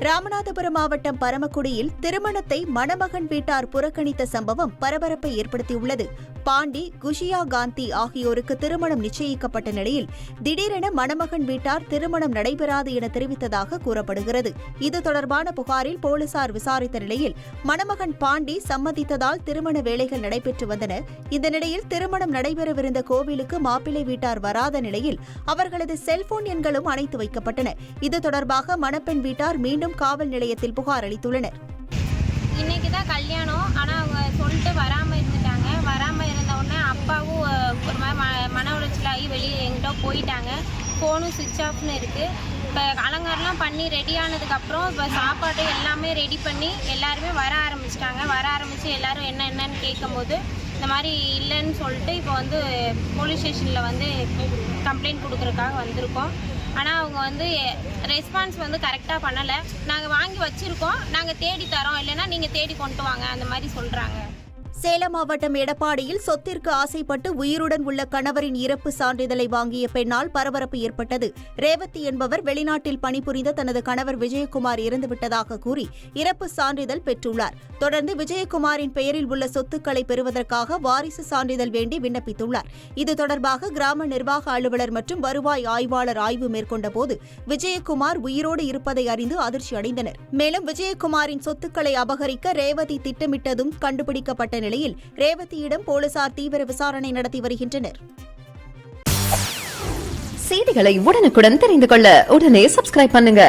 ராமநாதபுரம் மாவட்டம் பரமக்குடியில் திருமணத்தை மணமகன் வீட்டார் புறக்கணித்த சம்பவம் பரபரப்பை ஏற்படுத்தியுள்ளது. பாண்டி குஷியா காந்தி ஆகியோருக்கு திருமணம் நிச்சயிக்கப்பட்ட நிலையில் திடீரென மணமகன் வீட்டார் திருமணம் நடைபெறாது என தெரிவித்ததாக கூறப்படுகிறது. இது தொடர்பான புகாரில் போலீசார் விசாரித்த நிலையில் மணமகன் பாண்டி சம்மதித்ததால் திருமண வேலைகள் நடைபெற்று வந்தன. இந்த நிலையில் திருமணம் நடைபெறவிருந்த கோவிலுக்கு மாப்பிள்ளை வீட்டார் வராத நிலையில் அவர்களது செல்போன் எண்களும் அணைத்து வைக்கப்பட்டன. இது தொடர்பாக மணப்பெண் வீட்டார் மீண்டும் காவல் நிலையத்தில் புகார் அளித்துள்ளனர். இன்னைக்கு தான் கல்யாணம். ஆகி வெளியே எங்கிட்ட போயிட்டாங்க. ஃபோனும் சுவிட்ச் ஆஃப்னு இருக்குது இப்போ அலங்காரம்லாம் பண்ணி ரெடி ஆனதுக்கப்புறம் இப்போ சாப்பாடு எல்லாமே ரெடி பண்ணி எல்லாருமே வர ஆரம்பிச்சிட்டாங்க. வர ஆரம்பித்து எல்லோரும் என்ன என்னன்னு கேட்கும்போது இந்த மாதிரி இல்லைன்னு சொல்லிட்டு இப்போ வந்து போலீஸ் ஸ்டேஷனில் வந்து கம்ப்ளைண்ட் கொடுக்குறதுக்காக வந்திருக்கோம். ஆனால் அவங்க வந்து ரெஸ்பான்ஸ் வந்து கரெக்டாக பண்ணலை. நாங்கள் வாங்கி வச்சுருக்கோம். நாங்கள் தேடி தரோம். இல்லைன்னா நீங்கள் தேடி கொண்டு வாங்க. அந்த மாதிரி சொல்கிறாங்க சேலம் மாவட்டம் எடப்பாடியில் சொத்திற்கு ஆசைப்பட்டு உயிருடன் உள்ள கணவரின் இறப்பு சான்றிதழை வாங்கிய பெண்ணால் பரபரப்பு ஏற்பட்டது. ரேவதி என்பவர் வெளிநாட்டில் பணிபுரிந்த தனது கணவர் விஜயகுமார் இறந்துவிட்டதாக கூறி இறப்பு சான்றிதழ் பெற்றுள்ளார். தொடர்ந்து விஜயகுமாரின் பெயரில் உள்ள சொத்துக்களை பெறுவதற்காக வாரிசு சான்றிதழ் வேண்டி விண்ணப்பித்துள்ளார். இது தொடர்பாக கிராம நிர்வாக அலுவலர் மற்றும் வருவாய் ஆய்வாளர் ஆய்வு மேற்கொண்டபோது விஜயகுமார் உயிரோடு இருப்பதை அறிந்து அதிர்ச்சி அடைந்தனர் மேலும் விஜயகுமாரின் சொத்துக்களை அபகரிக்க ரேவதி திட்டமிட்டதும் கண்டுபிடிக்கப்பட்ட நிலையில் ரேவதியிடம் போலீசார் தீவிர விசாரணை நடத்தி வருகின்றனர். செய்திகளை உடனுக்குடன் தெரிந்து கொள்ள உடனே சப்ஸ்கிரைப் பண்ணுங்க.